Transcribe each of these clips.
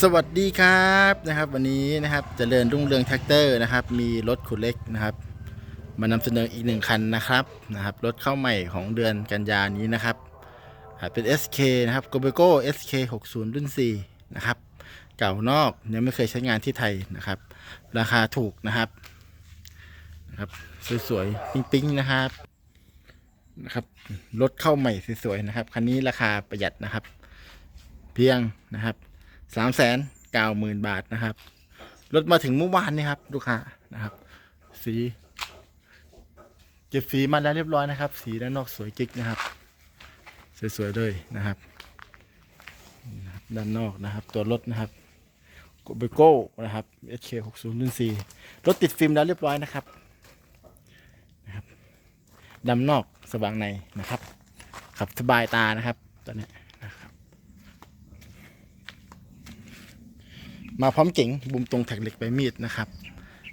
สวัสดีครับนะครับ วันนี้นะครับเจริญรุ่งเรืองแท็กเตอร์นะครับ มีรถขุดเล็กนะครับ มานำเสนออีกหนึ่งคันนะครับนะครับ รถเข้าใหม่ของเดือนกันยานี้นะครับเป็น SK นะครับ g o b e g o SK 60รุ่น4นะครับ เก่านอกยังไม่เคยใช้งานที่ไทยนะครับ ราคาถูกนะครับนะครับสวยๆปิ๊งๆนะครับนะครับรถเข้าใหม่สวยๆนะครับคันนี้ราคาประหยัดนะครับ เพียงนะครับ สามแสนเก้าหมื่นบาทนะครับ รถมาถึงเมื่อวานนี่ครับ ลูกค้านะครับ สีเก็บสีมาแล้วเรียบร้อยนะครับ สีด้านนอกสวยกิ๊กนะครับ สวยๆเลยนะครับ ด้านนอกนะครับ ตัวรถนะครับโกเบโก้นะครับ SK 60 รุ่น4รถติดฟิล์มแล้วเรียบร้อยนะครับนะครับดำนอกสว่างในนะครับ ขับสบายตานะครับตอนนี้ มาพร้อมเก๋งบุมตรงแท็กเหล็กใบมีดนะครับ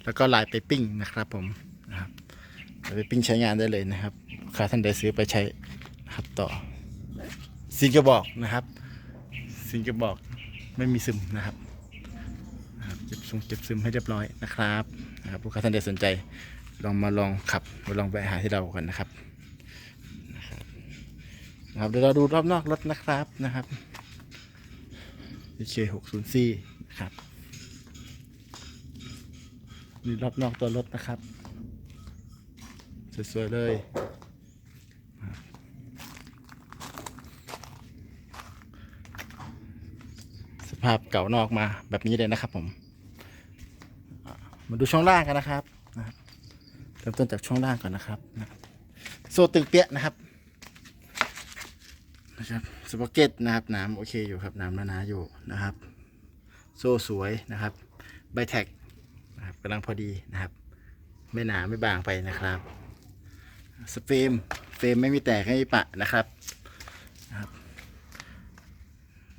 แล้วก็ลายไปปิ้งนะครับผมนะครับไปปิ้งใช้งานได้เลยนะครับค้าท่านใดซื้อไปใช้นะครับต่อซิงกระบอกนะครับซิงกระบอกไม่มีซึมนะครับนะครับเก็บซึมเก็บซึมให้เรียบร้อยนะครับนะครับลูกค้าท่านใดสนใจลองมาลองขับมาลองไปหาที่เรากันนะครับนะครับเดี๋ยวเราดูรอบนอกรถนะครับนะครับ k 6 0 4นะ ครับนี่รอบนอกตัวรถนะครับ สวยๆเลย สภาพเก่านอกมาแบบนี้เลยนะครับผม มาดูช่องล่างกันนะครับเริ่มต้นจากช่องล่างก่อนนะครับโซตึงเปี้ยนะครับนะครับสปอเก็ตนะครับน้ำโอเคอยู่ครับน้ำหนาอยู่นะครับ โซ่สวยนะครับ ใบแท็กนะครับกำลังพอดีนะครับ ไม่หนาไม่บางไปนะครับสเฟรมเฟรมไม่มีแตกไม่มีปะนะครับนะครับ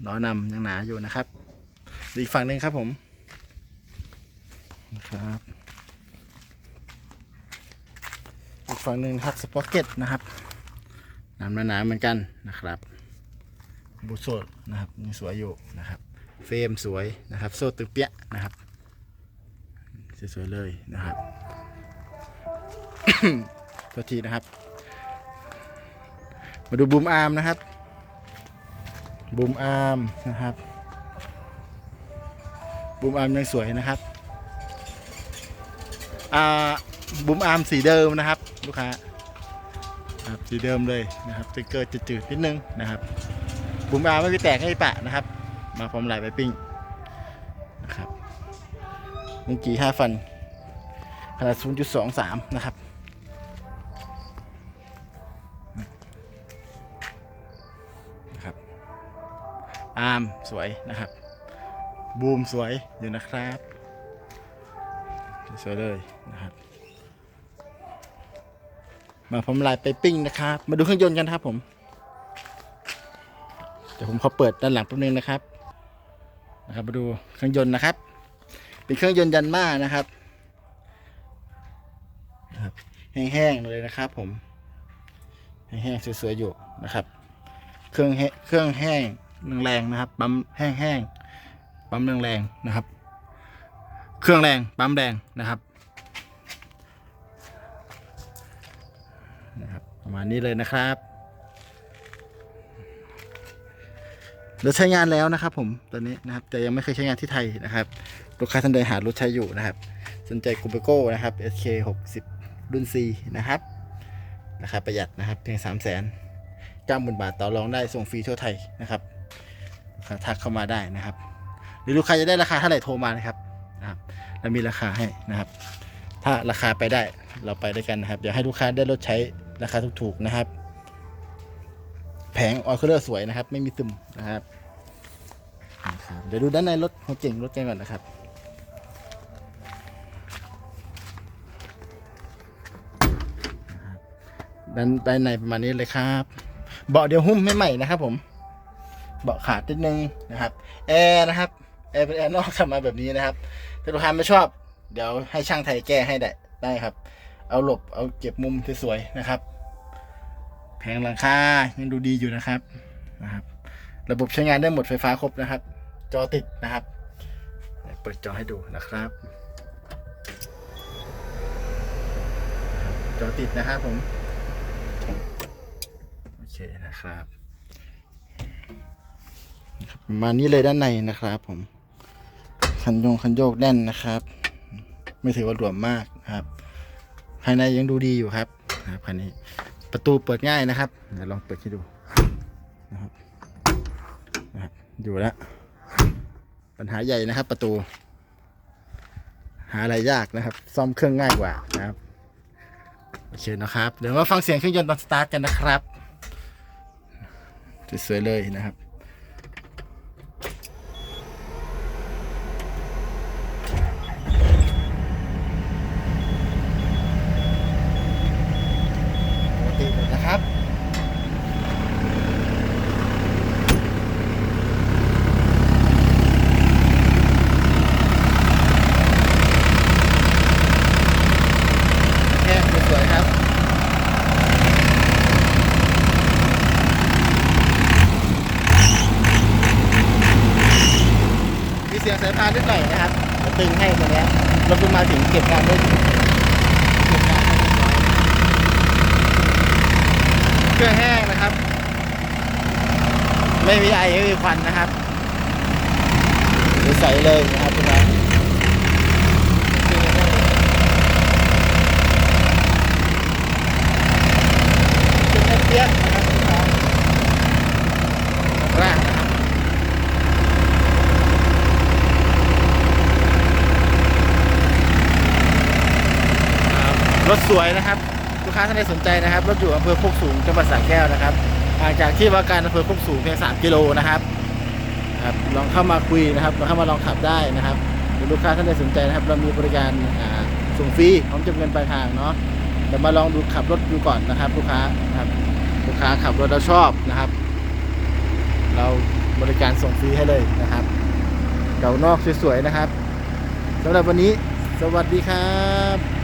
ล้อนำยังหนาอยู่นะครับอีกฝั่งหนึ่งครับผมนะครับอีกฝั่งหนึ่งครับสปอเก็ตนะครับน้ำหนาเหมือนกันนะครับ บูโซดนะครับยังสวยอยู่นะครับ เฟรมสวยนะครับ โซ่ตึงเปี้ยะนะครับ สวยๆเลยนะครับโทษทีนะครับ มาดูบูมอาร์มนะครับบูมอาร์มนะครับบูมอาร์มยังสวยนะครับอ่าบูมอาร์มสีเดิมนะครับ ลูกค้าครับสีเดิมเลยนะครับสติกเกอร์จืดๆนิดนึงนะครับบุมอาไม่มีแตกให้ปะนะครับ มาพร้อมลายไปปิ้งนะครับมุงกีห้าฟันขนาด 0.23 นะครับ นะครับ อาร์มสวยนะครับ บูมสวยอยู่นะครับ สวยเลยนะครับ มาพร้อมลายไปปิ้งนะครับ มาดูเครื่องยนต์กันครับผม เดี๋ยวผมขอเปิดด้านหลังแป๊บนึงนะครับ นะครับมาดูเครื่องยนต์นะครับ เป็นเครื่องยนต์ยันมานะครับนะครับ แห้งๆเลยนะครับ ผม แห้งๆสวยๆอยู่นะครับ เครื่องแห้เครื่องแห้งแรงๆนะครับปั๊มแห้งๆปั๊มแรงๆนะครับ เครื่องแรงปั๊มแรงนะครับนะครับ ประมาณนี้เลยนะครับ รถใช้งานแล้วนะครับ ผมตอนนี้นะครับ แต่ยังไม่เคยใช้งานที่ไทยนะครับ ลูกค้าท่านใดหารถใช้อยู่นะครับ สนใจกูเปโก้นะครับ SK 60 รุ่น C นะครับราคาประหยัดนะครับเพียง 3 0 0 0 0 0 9,000 บาทต่อรองได้ส่งฟรีทั่วไทยนะครับทักเข้ามาได้นะครับ หรือลูกค้าจะได้ราคาเท่าไหร่โทรมานะครับนะครับเรามีราคาให้นะครับ ถ้าราคาไปได้เราไปด้วยกันนะครับเดี๋ยวให้ลูกค้าได้รถใช้ราคาถูกๆนะครับ แผงออยเคอร์สวยนะครับ ไม่มีซึมนะครับเดี๋ยวดูด้านในรถของเก่งรถกันก่อนนะครับด้านด้านในประมาณนี้เลยครับ เบาะเดียวหุ้มไม่ใหม่นะครับ ผม เบาะขาดนิดนึงนะครับแอร์นะครับแอร์เป็นแอร์นอกทำมาแบบนี้นะครับถ้าลูกค้าไม่ชอบ เดี๋ยวให้ช่างไทยแก้ให้ได้ได้ครับ เอาหลบเอาเก็บมุมสวยๆนะครับ แผงหลังคายังดูดีอยู่นะครับนะครับ ระบบใช้งานได้หมดไฟฟ้าครบนะครับ จอติดนะครับ เปิดจอให้ดูนะครับ จอติดนะครับผม โอเคนะครับประมาณนี้เลยด้านในนะครับผม คันยงคันโยกแน่นนะครับ ไม่ถือว่าหลวมมากนะครับ ภายในยังดูดีอยู่ครับครับคันนี้ ประตูเปิดง่ายนะครับเดี๋ยวลองเปิดให้ดูนะครับนะครับอยู่แล้วปัญหาใหญ่นะครับ ประตู หาอะไรยากนะครับ ซ่อมเครื่องง่ายกว่านะครับโอเคนะครับ เดี๋ยวมาฟังเสียงเครื่องยนต์ตอนสตาร์ทกันนะครับสวยๆเลยนะครับ ปกติเลยนะครับ แค่สวยๆครับ มีเสียงสายพานนิดหน่อยนะครับตึงให้ตรงนี้เรถเพิ่งมาถึงเก็บงานได้เก็บงานได้เรียเครื่องแห้งนะครับ ไม่มีไอไม่มีควันนะครับใสเลยนะครับทุกท่านเป็นเปียกๆนะครับทุกท่านแรกนะครับ ครับรถ สวยนะครับ ลูกค้าท่านใดสนใจนะครับรถอยู่อำเภอโคกสูงจังหวัดสระแก้วนะครับห่างจากที่ว่าการอำเภอโคกสูงเพียง 3 กิโลนะครับครับลองเข้ามาคุยนะครับลองเข้ามาลองขับได้นะครับหรือลูกค้าท่านใดสนใจนะครับ เรามีบริการส่งฟรีพร้อมจำเงินปลายทางเนาะเดี๋ยวมาลองดูขับรถดูก่อนนะครับ ลูกค้าครับลูกค้าขับรถเราชอบนะครับ เราบริการส่งฟรีให้เลยนะครับเก่านอกสวยๆนะครับสำหรับวันนี้ สวัสดีครับ